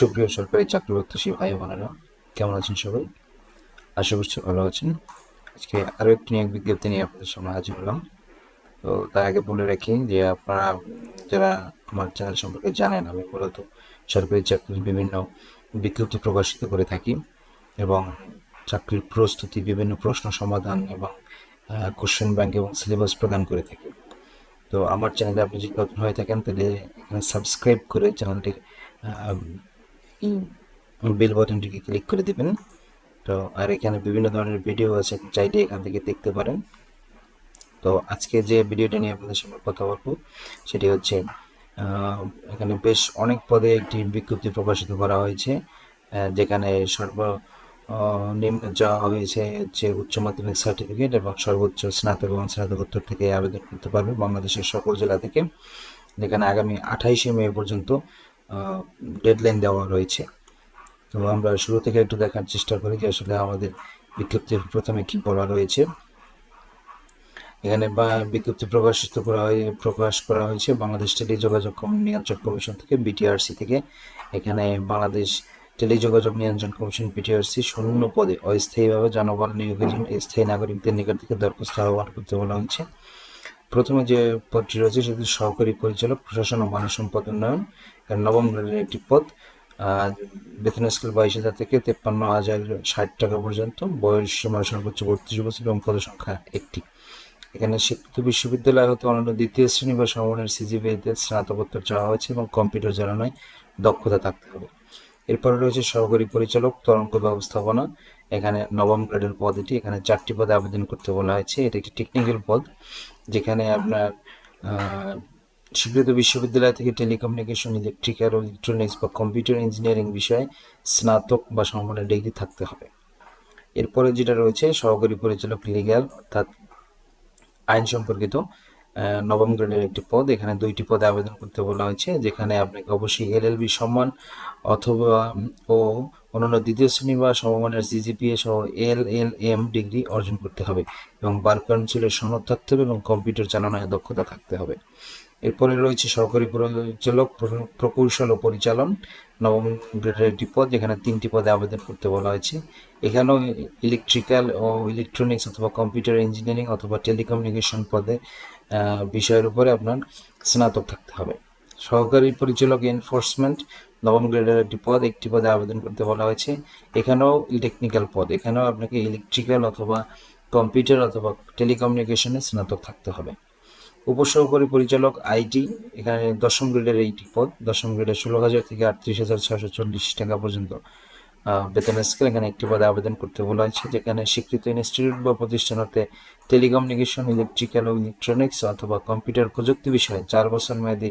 সুপ্রিয় সরকারি চাকরি প্রত্যাশী ভাই বোনেরা, কেমন আছেন সবাই? আশা করছি ভালো আছেন। আজকে আরও একটি নিয়োগ বিজ্ঞপ্তি নিয়ে আপনাদের সামনে হাজির হলাম। তো তার আগে বলে রাখি যে আপনারা যারা আমার চ্যানেল সম্পর্কে জানেন, আমি মূলত সরকারি চাকরির বিভিন্ন বিজ্ঞপ্তি প্রকাশিত করে থাকি এবং চাকরির প্রস্তুতি, বিভিন্ন প্রশ্ন সমাধান এবং কোশ্চেন ব্যাংক এবং সিলেবাস প্রদান করে থাকি। তো আমার চ্যানেলে আপনি যদি নতুন হয়ে থাকেন, তাহলে এখানে সাবস্ক্রাইব করে চ্যানেলটির বেল বাটনটিকে ক্লিক করে দিবেন। তো আর এখানে বিভিন্ন ধরনের ভিডিও আছে, চাইলে এখান থেকে দেখতে পারেন। তো আজকে যে ভিডিওটা নিয়ে আপনাদের সঙ্গে কথা বলব, সেটি হচ্ছে এখানে বেশ অনেক পদে একটি বিজ্ঞপ্তি প্রকাশিত করা হয়েছে যেখানে সর্ব নিম্ন যা হয়েছে হচ্ছে উচ্চ মাধ্যমিক সার্টিফিকেট এবং সর্বোচ্চ স্নাতক এবং স্নাতকোত্তর থেকে আবেদন করতে পারবে বাংলাদেশের সকল জেলা থেকে। যেখানে আগামী আঠাইশে মে পর্যন্ত ডেডলাইন দেওয়া রয়েছে। তো আমরা শুরু থেকে একটু দেখার চেষ্টা করি যে আসলে আমাদের বিজ্ঞপ্তির প্রথমে কি বলা রয়েছে। এখানে বা, বিজ্ঞপ্তি প্রকাশিত করা হয়, প্রকাশ করা হয়েছে বাংলাদেশ টেলিযোগাযোগ নিয়ন্ত্রণ কমিশন থেকে বিটিআরসি থেকে। এখানে বাংলাদেশ টেলিযোগাযোগ নিয়ন্ত্রণ কমিশন বিটিআরসি শূন্য পদে অস্থায়ীভাবে জনবল নিয়োগের জন্য স্থায়ী নাগরিকদের নিকট থেকে দরখাস্ত আহ্বান করতে বলা হয়েছে। প্রথমে যে পদটি রয়েছে, সেটি সহকারী পরিচালক, প্রশাসন ও মানব সম্পদ উন্নয়ন নবম গ্রেডের একটি পদ। বেতন স্কেল বাইশ হাজার থেকে তেপ্পান্ন হাজার ষাট টাকা পর্যন্ত। বয়স সীমা সর্বোচ্চ বত্রিশ বছর এবং পদ সংখ্যা একটি। এখানে স্বীকৃত বিশ্ববিদ্যালয় হতে অন্যান্য দ্বিতীয় শ্রেণি বা সমমানের সিজিপিএতে স্নাতকোত্তর চাওয়া হয়েছে এবং কম্পিউটার চালানোয় দক্ষতা থাকতে হবে। এরপরে রয়েছে সহকারী পরিচালক, তরঙ্গ ব্যবস্থাপনা এখানে নবম গ্রেডের পদ এটি এখানে চারটি পদে আবেদন করতে বলা হয়েছে। এটা একটি টেকনিক্যাল পদ, যেখানে আপনার স্বীকৃত বিশ্ববিদ্যালয় থেকে টেলিকমিউনিকেশন ইলেকট্রিক্যাল ইলেকট্রনিক্স বা কম্পিউটার ইঞ্জিনিয়ারিং বিষয়ে স্নাতক বা সমমানের ডিগ্রি থাকতে হবে। এরপরে যেটা রয়েছে, সহকারী পরিচালক লিগ্যাল অর্থাৎ আইন সম্পর্কিত। নবম গ্রেডের একটি পদ। এখানে দুইটি পদে আবেদন করতে বলা হয়েছে, যেখানে আপনাকে অবশ্যই এলএলবি সম্মান অথবা, ও অন্যান্য দ্বিতীয় শ্রেণি বা সমমানের সিজিপিএ সহ এল এল এম ডিগ্রি অর্জন করতে হবে এবং বার কাউন্সিলের সনদ থাকতে হবে এবং কম্পিউটার চালানোর দক্ষতা থাকতে হবে। এরপরে রয়েছে সরকারি পরিচালক, প্রকৌশল ও পরিচালন। নবম গ্রেডের একটি পদ, যেখানে তিনটি পদে আবেদন করতে বলা হয়েছে। এখানেও ইলেকট্রিক্যাল ও ইলেকট্রনিক্স অথবা কম্পিউটার ইঞ্জিনিয়ারিং অথবা টেলিকমিউনিকেশন পদে বিষয়ের উপরে আপনার স্নাতক থাকতে হবে। সহকারী পরিচালক এনফোর্সমেন্ট নবম গ্রেডের একটি পদ, একটি পদে আবেদন করতে বলা হয়েছে। এখানেও টেকনিক্যাল পদ, এখানেও আপনাকে ইলেকট্রিক্যাল অথবা কম্পিউটার অথবা টেলিকমিউনিকেশনে স্নাতক থাকতে হবে। উপসহকারী পরিচালক আইটি, এখানে দশম গ্রেডের এইটি পদ, দশম গ্রেডের ষোলো হাজার থেকে আটত্রিশ হাজার ছয়শো চল্লিশ টাকা পর্যন্ত আহ, বেতনের স্কেল এখানে একটি পদে আবেদন করতে বলা হয়েছে যেখানে স্বীকৃত ইনস্টিটিউট বা প্রতিষ্ঠান হতে টেলিকমিউনিকেশন ইলেকট্রিক্যাল ও ইলেকট্রনিক্স অথবা কম্পিউটার প্রযুক্তি বিষয়ে চার বছর মেয়াদী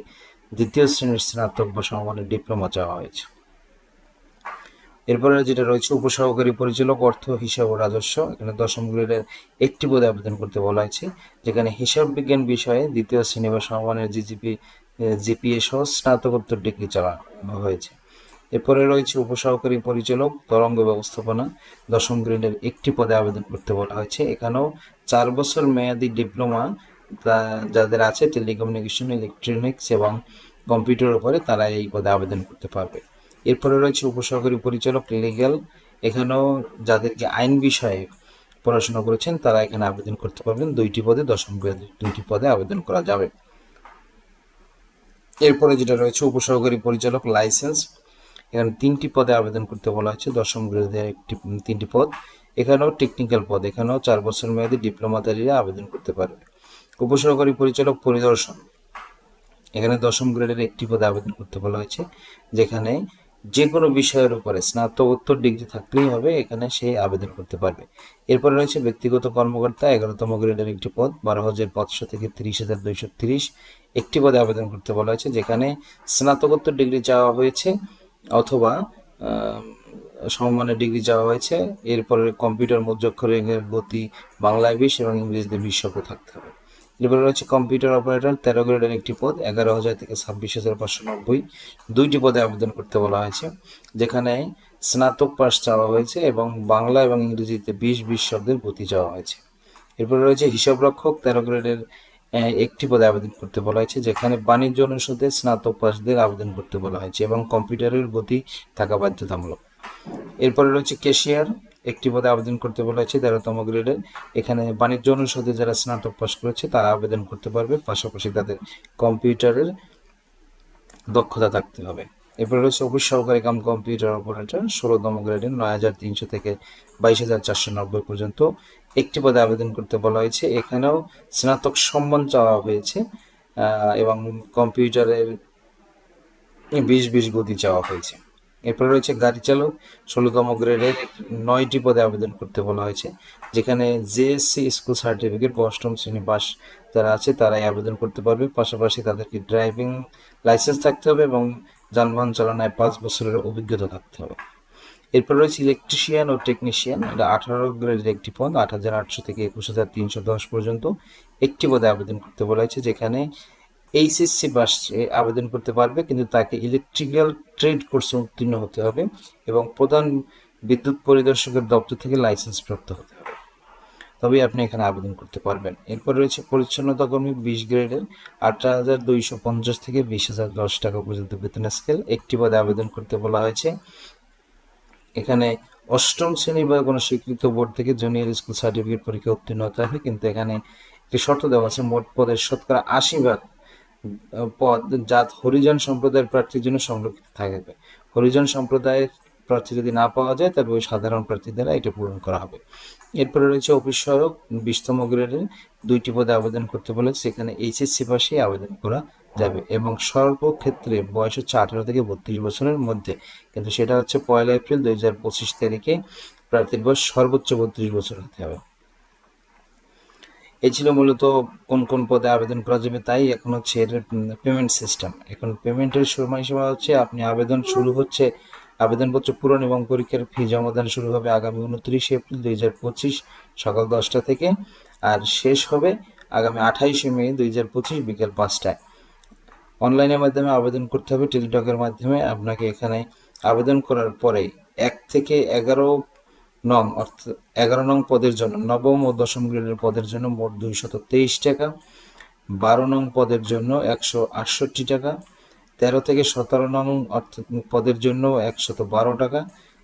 দ্বিতীয় শ্রেণির স্নাতক বা সমমানের ডিপ্লোমা চাওয়া হয়েছে। এরপরে যেটা রয়েছে উপসহকারী পরিচালক অর্থ হিসাব ও রাজস্ব এখানে দশম গ্রেডের একটি পদে আবেদন করতে বলা হয়েছে যেখানে হিসাব বিজ্ঞান বিষয়ে দ্বিতীয় শ্রেণি বা সমমানের জিজিপি জিপিএ সহ স্নাতকোত্তর ডিগ্রি চালানো হয়েছে। এরপরে রয়েছে উপসহকারী পরিচালক, তরঙ্গ ব্যবস্থাপনা, দশম গ্রেডের একটি পদে আবেদন করতে বলা হয়েছে। এখানেও চার বছর মেয়াদি ডিপ্লোমা যাদের আছে, টেলিকমিউনিকেশন, ইলেকট্রনিক্স এবং কম্পিউটার উপরে তারা এই পদে আবেদন করতে পারবে। এরপরে রয়েছে উপসহকারী পরিচালক লিগ্যাল এখানেও যাদেরকে আইন বিষয়ে পড়াশোনা করেছেন, তারা এখানে আবেদন করতে পারবেন। দুইটি পদে, দশম গ্রেড দুইটি পদে আবেদন করা যাবে। এরপরে যেটা রয়েছে, উপসহকারী পরিচালক, লাইসেন্স। এখানে তিনটি পদে আবেদন করতে বলা হয়েছে। দশম গ্রেডের একটি তিনটি পদ। এখানেও টেকনিক্যাল পদ, এখানেও চার বছর মেয়াদী ডিপ্লোমাধারীরা আবেদন করতে পারবে। উপসহকারী পরিচালক পরিদর্শন। এখানে দশম গ্রেডের একটি পদে আবেদন করতে বলা হয়েছে, যেখানে যে কোনো বিষয়ের উপরে স্নাতকোত্তর ডিগ্রি থাকলেই হবে, এখানে সে আবেদন করতে পারবে। এরপরে রয়েছে ব্যক্তিগত কর্মকর্তা, এগারোতম গ্রেডের একটি পদ, বারো হাজার পাঁচশো থেকে তিরিশ হাজার দুইশো তিরিশ। একটি পদে আবেদন করতে বলা হয়েছে, যেখানে স্নাতকোত্তর ডিগ্রি চাওয়া হয়েছে। অথবা সমমানের ডিগ্রি যাওয়া হয়েছে, এরপরে কম্পিউটার মুদ্রাক্ষরের গতি বাংলায় বিশ এবং ইংরেজিতে বিশ শব্দ থাকতে হবে। এরপরে রয়েছে কম্পিউটার অপারেটর, তেরো গ্রেডের একটি পদ, এগারো হাজার থেকে ছাব্বিশ হাজার পাঁচশো নব্বই। দুইটি পদে আবেদন করতে বলা হয়েছে, যেখানে স্নাতক পাস চাওয়া হয়েছে এবং বাংলা এবং ইংরেজিতে বিশ বিশ শব্দের গতি চাওয়া হয়েছে। এরপরে রয়েছে হিসাবরক্ষক, তেরো গ্রেডের একটি পদে আবেদন করতে বলা হয়েছে, যেখানে বাণিজ্য অনুষদে স্নাতক পাশদের আবেদন করতে বলা হয়েছে এবং কম্পিউটারের গতি থাকা বাধ্যতামূলক। এরপরে রয়েছে কেশিয়ার একটি পদে আবেদন করতে বলা হয়েছে, তেরোতম গ্রেডের। এখানে বাণিজ্য অনুষদে যারা স্নাতক পাশ করেছে, তারা আবেদন করতে পারবে, পাশাপাশি তাদের কম্পিউটারের দক্ষতা থাকতে হবে। এরপরে রয়েছে অফিস সহকারী কাম কম্পিউটার অপারেটর, ষোলোতম গ্রেডের, নয় হাজার তিনশো থেকে বাইশ হাজার চারশো নব্বই পর্যন্ত। একটি পদে আবেদন করতে বলা হয়েছে। এখানেও স্নাতক সম্মান চাওয়া হয়েছে এবং কম্পিউটারের বিশ বিশ গতি চাওয়া হয়েছে। এরপরে রয়েছে গাড়ি চালক, ষোলোতম গ্রেডের নয়টি পদে আবেদন করতে বলা হয়েছে, যেখানে জেএসসি স্কুল সার্টিফিকেট অষ্টম শ্রেণি পাস যারা আছে, তারাই আবেদন করতে পারবে। পাশাপাশি তাদেরকে ড্রাইভিং লাইসেন্স থাকতে হবে এবং যানবাহন চালনায় পাঁচ বছরের অভিজ্ঞতা থাকতে হবে। এরপর রয়েছে ইলেকট্রিশিয়ান ও টেকনিশিয়ান এটা আঠারো গ্রেডের একটি পদ আট হাজার আটশো থেকে একুশ হাজার তিনশো দশ পর্যন্ত একটি পদে আবেদন করতে বলা হয়েছে, যেখানে এইচএসসি পাশে আবেদন করতে পারবে, কিন্তু তাকে ইলেকট্রিক্যাল ট্রেড কোর্সে উত্তীর্ণ হতে হবে এবং প্রধান বিদ্যুৎ পরিদর্শকের দপ্তর থেকে লাইসেন্স প্রাপ্ত হতে হবে। তবেই আপনি এখানে আবেদন করতে পারবেন। এরপর রয়েছে পরিচ্ছন্নতা কর্মী বিশ গ্রেডের আট হাজার দুইশো পঞ্চাশ থেকে বিশ হাজার দশ টাকা পর্যন্ত বেতন স্কেল একটি পদে আবেদন করতে বলা হয়েছে। এখানে অষ্টম শ্রেণি বা কোনো স্বীকৃত বোর্ড থেকে জুনিয়র স্কুল সার্টিফিকেট পরীক্ষা উত্তীর্ণ হতে হবে। কিন্তু এখানে একটি শর্ত দেওয়া আছে, মোট পদের শতকরা আশি ভাগ পদ জাত হরিজন সম্প্রদায়ের প্রার্থীর জন্য সংরক্ষিত থাকবে। হরিজন সম্প্রদায়ের প্রার্থী যদি না পাওয়া যায় তবে ওই সাধারণ প্রার্থী দ্বারা এটা পূরণ করা হবে। এরপরে রয়েছে অফিস সহায়ক, বিশতম গ্রেডের দুইটি পদে আবেদন করতে বলে সেখানে এইচএসসি পাশে আবেদন করা যাবে। এবং সর্বক্ষেত্রে বয়স হচ্ছে আঠারো থেকে বত্রিশ বছরের মধ্যে। কিন্তু সেটা হচ্ছে পয়লা এপ্রিল দুই হাজার পঁচিশ তারিখে প্রার্থীর বয়স সর্বোচ্চ বত্রিশ বছর হতে হবে। এই ছিল মূলত কোন কোন পদে আবেদন করা যাবে তাই এখন হচ্ছে এর পেমেন্ট সিস্টেম এখন পেমেন্টের সময়সীমা হচ্ছে আপনি আবেদন শুরু হচ্ছে, আবেদনপত্র পূরণ এবং পরীক্ষার ফি জমা জমাদান শুরু হবে আগামী উনত্রিশে এপ্রিল দুই হাজার পঁচিশ সকাল দশটা থেকে। আর শেষ হবে আগামী আঠাইশে মে দুই হাজার পঁচিশ বিকেল পাঁচটায়। অনলাইনের মাধ্যমে আবেদন করতে হবে, টেলিটকের মাধ্যমে। আপনাকে এখানে আবেদন করার পরে এক থেকে এগারো নং অর্থাৎ এগারো নং পদের জন্য, নবম ও দশম গ্রেডের পদের জন্য মোট দুইশত তেইশ টাকা। বারো নং পদের জন্য একশো আটষট্টি টাকা। তেরো থেকে সতেরো নং অর্থাৎ পদের জন্য একশত বারো টাকা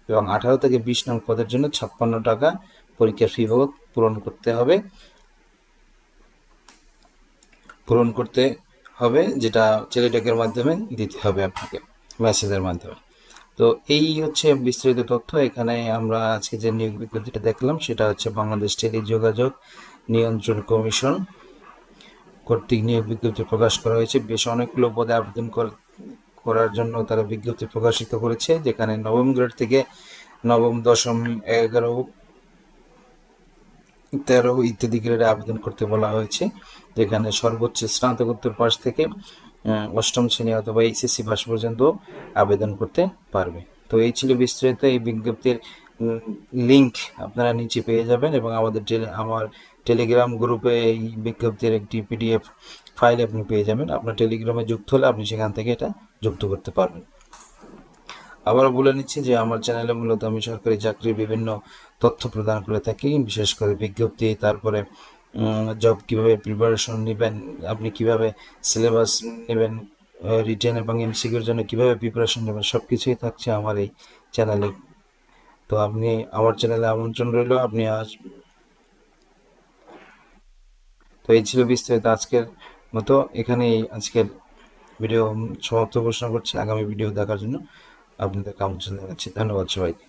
এবং আঠারো থেকে বিশ নং পদের জন্য ছাপ্পান্ন টাকা। পরীক্ষার ফি পূরণ করতে হবে। পূরণ করতে হবে, যেটা টেলিটকের মাধ্যমে দিতে হবে আপনাকে মেসেজের মাধ্যমে। তো এই হচ্ছে বিস্তারিত তথ্য। এখানে আমরা আজকে যে নিয়োগ বিজ্ঞপ্তিটা দেখলাম, সেটা হচ্ছে বাংলাদেশ টেলি যোগাযোগ নিয়ন্ত্রণ কমিশন কর্তৃক নিয়োগ বিজ্ঞপ্তি প্রকাশ করা হয়েছে। বেশ অনেকগুলো পদে আবেদন কর- করার জন্য তারা বিজ্ঞপ্তি প্রকাশিত করেছে, যেখানে নবম গ্রেড থেকে নবম দশম এগারো তেরো ইত্যাদি গ্রেডে আবেদন করতে বলা হয়েছে, যেখানে সর্বোচ্চ স্নাতকোত্তর পাশ থেকে অষ্টম শ্রেণি অথবা এইচএসসি পাস পর্যন্ত আবেদন করতে পারবে। তো এই ছিল বিস্তারিত এই বিজ্ঞপ্তির লিংক আপনারা নিচে পেয়ে যাবেন এবং আমাদের টেলি, আমার টেলিগ্রাম গ্রুপে এই বিজ্ঞপ্তির একটি পিডিএফ ফাইল আপনি পেয়ে যাবেন। আপনার টেলিগ্রামে যুক্ত হলে আপনি সেখান থেকে এটা যুক্ত করতে পারবেন। আবারও বলে নিচ্ছি যে আমার চ্যানেলে মূলত আমি সরকারি চাকরির বিভিন্ন তথ্য প্রদান করে থাকি, বিশেষ করে বিজ্ঞপ্তি, তারপরে জব কীভাবে প্রিপারেশন নেবেন, আপনি কীভাবে সিলেবাস নেবেন রিটেন এবং এমসিকিউর জন্য কীভাবে প্রিপারেশন নেবেন সব কিছুই থাকছে আমার এই চ্যানেলে। তো আপনি, আমার চ্যানেলে আমন্ত্রণ রইল, আপনি আজ তো এই ছিল বিস্তারিত আজকের মতো। এখানেই আজকের ভিডিও সমাপ্ত ঘোষণা করছি, আগামী ভিডিও দেখার জন্য। আপনাদের কাউন্সিলিং আছে ধন্যবাদ সবাইকে।